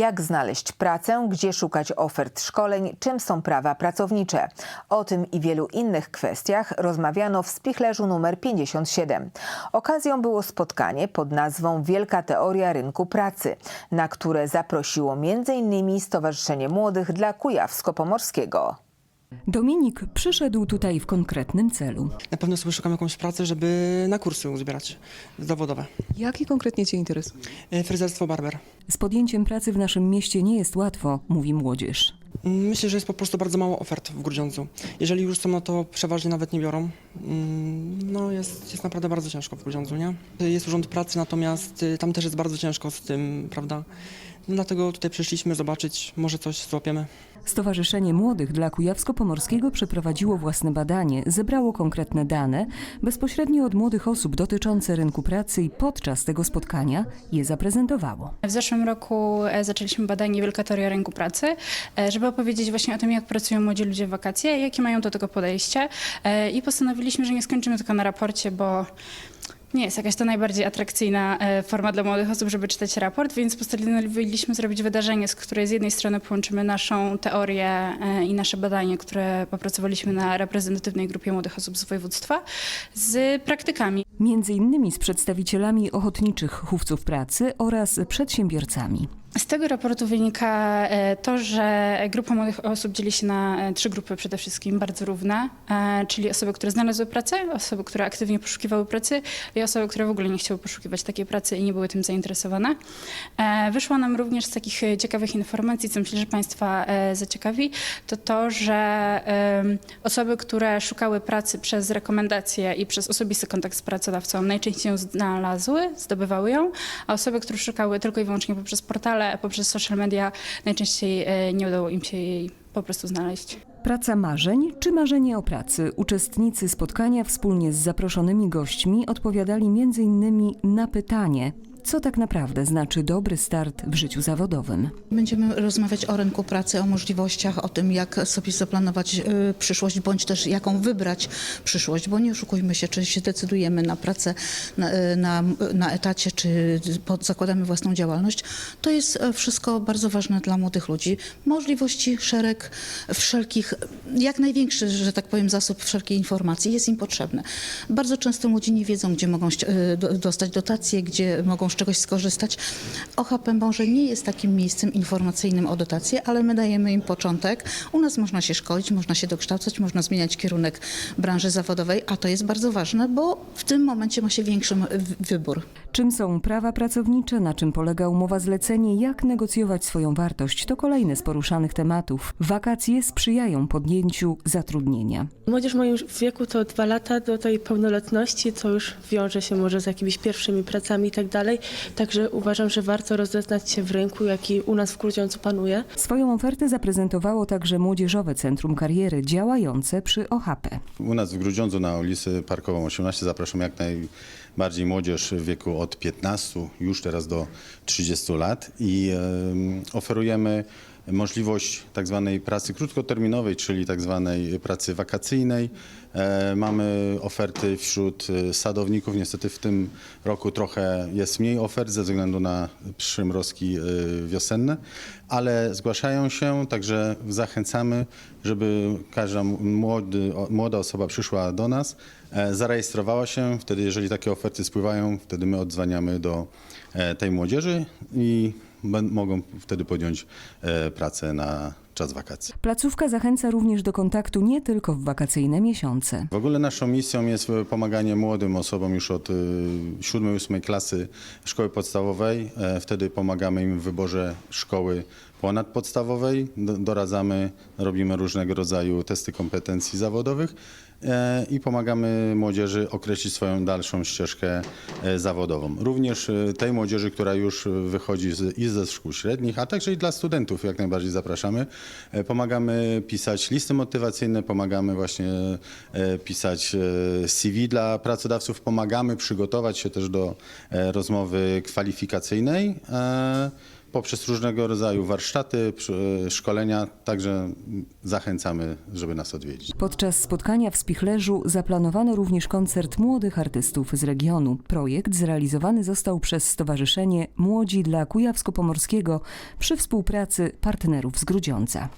Jak znaleźć pracę, gdzie szukać ofert szkoleń, czym są prawa pracownicze. O tym i wielu innych kwestiach rozmawiano w spichlerzu numer 57. Okazją było spotkanie pod nazwą Wielka Teoria Rynku Pracy, na które zaprosiło m.in. Stowarzyszenie Młodych dla Kujawsko-Pomorskiego. Dominik przyszedł tutaj w konkretnym celu. Na pewno sobie szukam jakąś pracę, żeby na kursy uzbierać zawodowe. Jaki konkretnie Cię interesuje? E, Fryzerstwo barber. Z podjęciem pracy w naszym mieście nie jest łatwo, mówi młodzież. Mm, Myślę, że jest po prostu bardzo mało ofert w Grudziądzu. Jeżeli już są, no to przeważnie nawet nie biorą. Mm, No jest, jest naprawdę bardzo ciężko w Grudziądzu, nie? Jest urząd pracy, natomiast y, tam też jest bardzo ciężko z tym, prawda? No dlatego tutaj przyszliśmy zobaczyć, może coś złapiemy. Stowarzyszenie Młodych dla Kujawsko-Pomorskiego przeprowadziło własne badanie, zebrało konkretne dane bezpośrednio od młodych osób dotyczące rynku pracy i podczas tego spotkania je zaprezentowało. W zeszłym roku e, zaczęliśmy badanie Wielka Teoria Rynku Pracy, e, żeby opowiedzieć właśnie o tym, jak pracują młodzi ludzie w wakacje, jakie mają do tego podejście e, i postanowiliśmy, że nie skończymy tylko na raporcie, bo nie jest jakaś to najbardziej atrakcyjna e, forma dla młodych osób, żeby czytać raport, więc postanowiliśmy zrobić wydarzenie, z której z jednej strony połączymy naszą teorię e, i nasze badanie, które popracowaliśmy na reprezentatywnej grupie młodych osób z województwa, z praktykami. Między innymi z przedstawicielami ochotniczych chówców pracy oraz przedsiębiorcami. Z tego raportu wynika e, to, że grupa młodych osób dzieli się na e, trzy grupy przede wszystkim, bardzo równe, e, czyli osoby, które znalazły pracę, osoby, które aktywnie poszukiwały pracy i osoby, które w ogóle nie chciały poszukiwać takiej pracy i nie były tym zainteresowane. Wyszło nam również z takich ciekawych informacji, co myślę, że Państwa zaciekawi, to to, że osoby, które szukały pracy przez rekomendacje i przez osobisty kontakt z pracodawcą najczęściej ją znalazły, zdobywały ją, a osoby, które szukały tylko i wyłącznie poprzez portale, poprzez social media, najczęściej e, nie udało im się jej po prostu znaleźć. Praca marzeń czy marzenie o pracy? Uczestnicy spotkania wspólnie z zaproszonymi gośćmi odpowiadali m.in. na pytanie, co tak naprawdę znaczy dobry start w życiu zawodowym. Będziemy rozmawiać o rynku pracy, o możliwościach, o tym, jak sobie zaplanować y, przyszłość, bądź też jaką wybrać przyszłość, bo nie oszukujmy się, czy się decydujemy na pracę na, y, na, na etacie, czy pod, zakładamy własną działalność. To jest e, wszystko bardzo ważne dla młodych ludzi. Możliwości, szereg wszelkich, jak największy, że tak powiem, zasób wszelkiej informacji jest im potrzebny. Bardzo często młodzi nie wiedzą, gdzie mogą y, dostać dotacje, gdzie mogą czegoś skorzystać. OHP może nie jest takim miejscem informacyjnym o dotacje, ale my dajemy im początek. U nas można się szkolić, można się dokształcać, można zmieniać kierunek branży zawodowej, a to jest bardzo ważne, bo w tym momencie ma się większy w- wybór. Czym są prawa pracownicze, na czym polega umowa zlecenie, jak negocjować swoją wartość, to kolejny z poruszanych tematów. Wakacje sprzyjają podjęciu zatrudnienia. Młodzież w moim wieku to dwa lata do tej pełnoletności, co już wiąże się może z jakimiś pierwszymi pracami i tak dalej. Także uważam, że warto rozeznać się w rynku, jaki u nas w Grudziądzu panuje. Swoją ofertę zaprezentowało także Młodzieżowe Centrum Kariery działające przy OHP. U nas w Grudziądzu na ulicy Parkową 18 zapraszamy jak najbardziej młodzież w wieku od 15 już teraz do 30 lat i em, oferujemy możliwość tak zwanej pracy krótkoterminowej, czyli tak zwanej pracy wakacyjnej. E, mamy oferty wśród e, sadowników. Niestety w tym roku trochę jest mniej ofert ze względu na przymrozki e, wiosenne, ale zgłaszają się, także zachęcamy, żeby każda młody, młoda osoba przyszła do nas, zarejestrowała się. Wtedy, jeżeli takie oferty spływają, wtedy my odzwaniamy do tej młodzieży i mogą wtedy podjąć e, pracę na czas wakacji. Placówka zachęca również do kontaktu nie tylko w wakacyjne miesiące. W ogóle naszą misją jest e, pomaganie młodym osobom już od 7-8 klasy szkoły podstawowej. E, Wtedy pomagamy im w wyborze szkoły ponadpodstawowej. Do- Doradzamy, robimy różnego rodzaju testy kompetencji zawodowych e, i pomagamy młodzieży określić swoją dalszą ścieżkę e, zawodową. Również e, tej młodzieży, która już wychodzi z, i ze szkół średnich, a także i dla studentów jak najbardziej zapraszamy. E, Pomagamy pisać listy motywacyjne, pomagamy właśnie e, pisać e, CV dla pracodawców, pomagamy przygotować się też do e, rozmowy kwalifikacyjnej. E, poprzez różnego rodzaju warsztaty, przy- szkolenia, także zachęcamy, żeby nas odwiedzić. Podczas spotkania w Spichlerzu zaplanowano również koncert młodych artystów z regionu. Projekt zrealizowany został przez Stowarzyszenie Młodzi dla Kujawsko-Pomorskiego przy współpracy partnerów z Grudziądza.